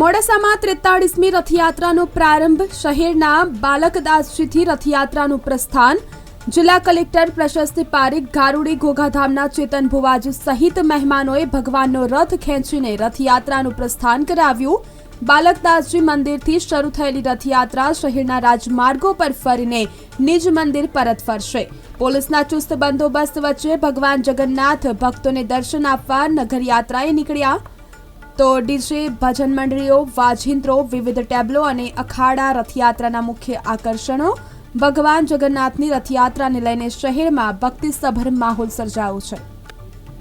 મોડાસામાં ત્રેતાળીસમી રથયાત્રાનો પ્રારંભ શહેરના બાલકદાસજીથી રથયાત્રાનું પ્રસ્થાન. જિલ્લા કલેક્ટર પ્રશસ્તિ પારીખ ગારુડી ઘોઘાધામના ચેતન ભુવાજી સહિત મહેમાનોએ ભગવાનનો રથ ખેંચીને રથયાત્રાનું પ્રસ્થાન કરાવ્યું. બાલકદાસજી મંદિરથી શરૂ થયેલી રથયાત્રા શહેરના રાજમાર્ગો પર ફરીને નિજ મંદિર પરત ફરશે. પોલીસના ચુસ્ત બંદોબસ્ત વચ્ચે ભગવાન જગન્નાથ ભક્તોને દર્શન આપવા નગરયાત્રાએ નીકળ્યા. તો ડીજે, ભજન મંડળીઓ, વાજિંત્રો, વિવિધ ટેબ્લો અને અખાડા રથયાત્રાના મુખ્ય આકર્ષણો ભગવાન જગન્નાથની રથયાત્રાને લઈને શહેરમાં ભક્તિસભર માહોલ સર્જાયો છે.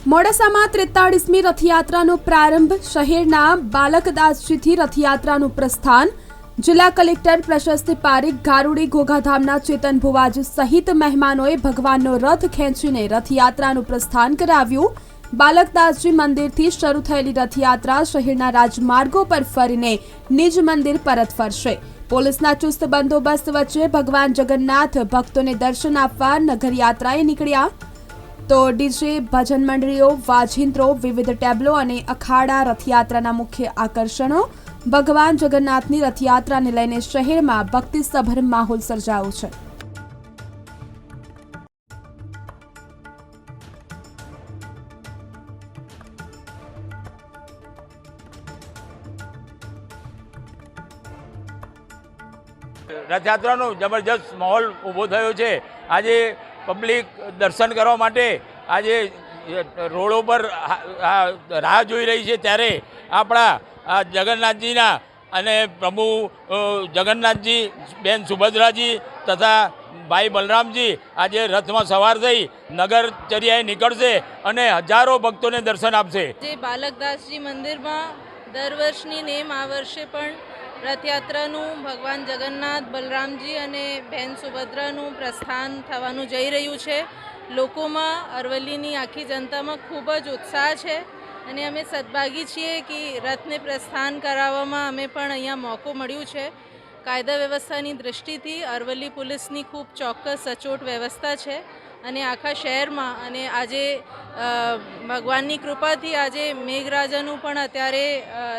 મોડાસામાં ત્રેતાળીસમી રથયાત્રાનો પ્રારંભ શહેરના બાલકદાસજીથી રથયાત્રાનું પ્રસ્થાન જિલ્લા કલેક્ટર પ્રશસ્તિ પારીખ ગારુડી ઘોઘાધામના ચેતન ભુવાજી સહિત મહેમાનોએ ભગવાનનો રથ ખેંચીને રથયાત્રાનું પ્રસ્થાન કરાવ્યું. બાલકદાસજી મંદિરથી શરૂ થયેલી રથયાત્રા શહેરના રાજમાર્ગો પર ફરીને નિજ મંદિર પરત ફરશે. પોલીસના ચુસ્ત બંદોબસ્ત વચ્ચે ભગવાન જગન્નાથ ભક્તોને દર્શન આપવા નગરયાત્રાએ નીકળ્યા. તો ડીજે ભજન મંડળીઓ, વાજિંત્રો, વિવિધ ટેબ્લો અને અખાડા રથયાત્રાના મુખ્ય આકર્ષણો ભગવાન જગન્નાથની રથયાત્રાને લઈને શહેરમાં ભક્તિસભર માહોલ સર્જાયો છે. રથયાત્રાનો જબરજસ્ત માહોલ ઊભો થયો છે. આજે પબ્લિક દર્શન કરવા માટે આજે રોડો પર રાહ જોઈ રહી છે ત્યારે આપણા આ જગન્નાથજીના અને પ્રભુ જગન્નાથજી, બેન સુભદ્રાજી તથા ભાઈ બલરામજી આજે રથમાં સવાર થઈ નગરચર્યાએ નીકળશે અને હજારો ભક્તોને દર્શન આપશે. જે બાલકદાસજી મંદિરમાં દર વર્ષની નેમ આ વર્ષે પણ રથયાત્રાનું ભગવાન જગન્નાથ, બલરામજી અને બહેન સુભદ્રાનું પ્રસ્થાન થવાનું જઈ રહ્યું છે. લોકોમાં અરવલ્લીની આખી જનતામાં ખૂબ જ ઉત્સાહ છે અને અમે સદભાગી છીએ કે રથને પ્રસ્થાન કરાવવામાં અમે પણ અહીંયા મોકો મળ્યું છે. કાયદા વ્યવસ્થાની દૃષ્ટિથી અરવલ્લી પોલીસની ખૂબ ચોક્કસ સચોટ વ્યવસ્થા છે. અને આખા શહેરમાં અને આજે ભગવાનની કૃપાથી આજે મેઘરાજાનું પણ અત્યારે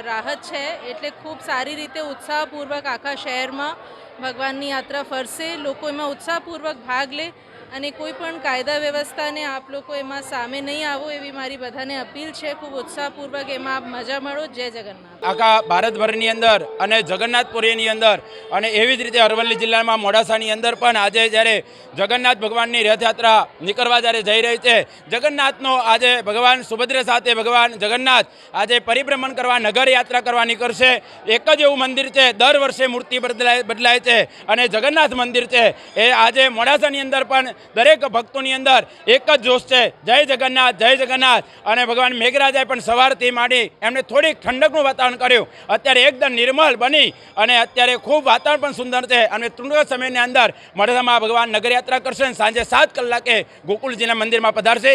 રાહત છે. એટલે ખૂબ સારી રીતે ઉત્સાહપૂર્વક આખા શહેરમાં ભગવાનની યાત્રા ફરશે. લોકો એમાં ઉત્સાહપૂર્વક ભાગ લે. અને કોઈ પણ કાયદા વ્યવસ્થાને આપ લોકો એમાં સામે નહીં આવો એવી મારી બધાને અપીલ છે. ખૂબ ઉત્સાહપૂર્વક એમાં મજા માણો. જય જગન્નાથ. આખા ભારતભરની અંદર અને જગન્નાથપુરીની અંદર અને એવી જ રીતે અરવલ્લી જિલ્લામાં મોડાસાની અંદર પણ આજે જ્યારે જગન્નાથ ભગવાનની રથયાત્રા નીકળવા જ્યારે જઈ રહી છે, જગન્નાથનો આજે ભગવાન સુભદ્ર સાથે ભગવાન જગન્નાથ આજે પરિભ્રમણ કરવા, નગર યાત્રા કરવા નીકળશે. એક જ એવું મંદિર છે, દર વર્ષે મૂર્તિ બદલાય બદલાય છે અને જગન્નાથ મંદિર છે. એ આજે મોડાસાની અંદર પણ દરેક ભક્તોની અંદર એક જ જોશ છે. જય જગન્નાથ જય જગન્નાથ. અને ભગવાન મેઘરાજાએ પણ સવારથી માંડી એમને થોડીક ઠંડકનું વાતાવરણ કર્યું. અત્યારે એકદમ નિર્મલ બની અને અત્યારે ખૂબ વાતાવરણ પણ સુંદર છે. અને ટૂંક સમયની અંદર મોડાસામાં ભગવાન નગરયાત્રા કરશે અને સાંજે સાત કલાકે ગોકુલજીના મંદિરમાં પધારશે.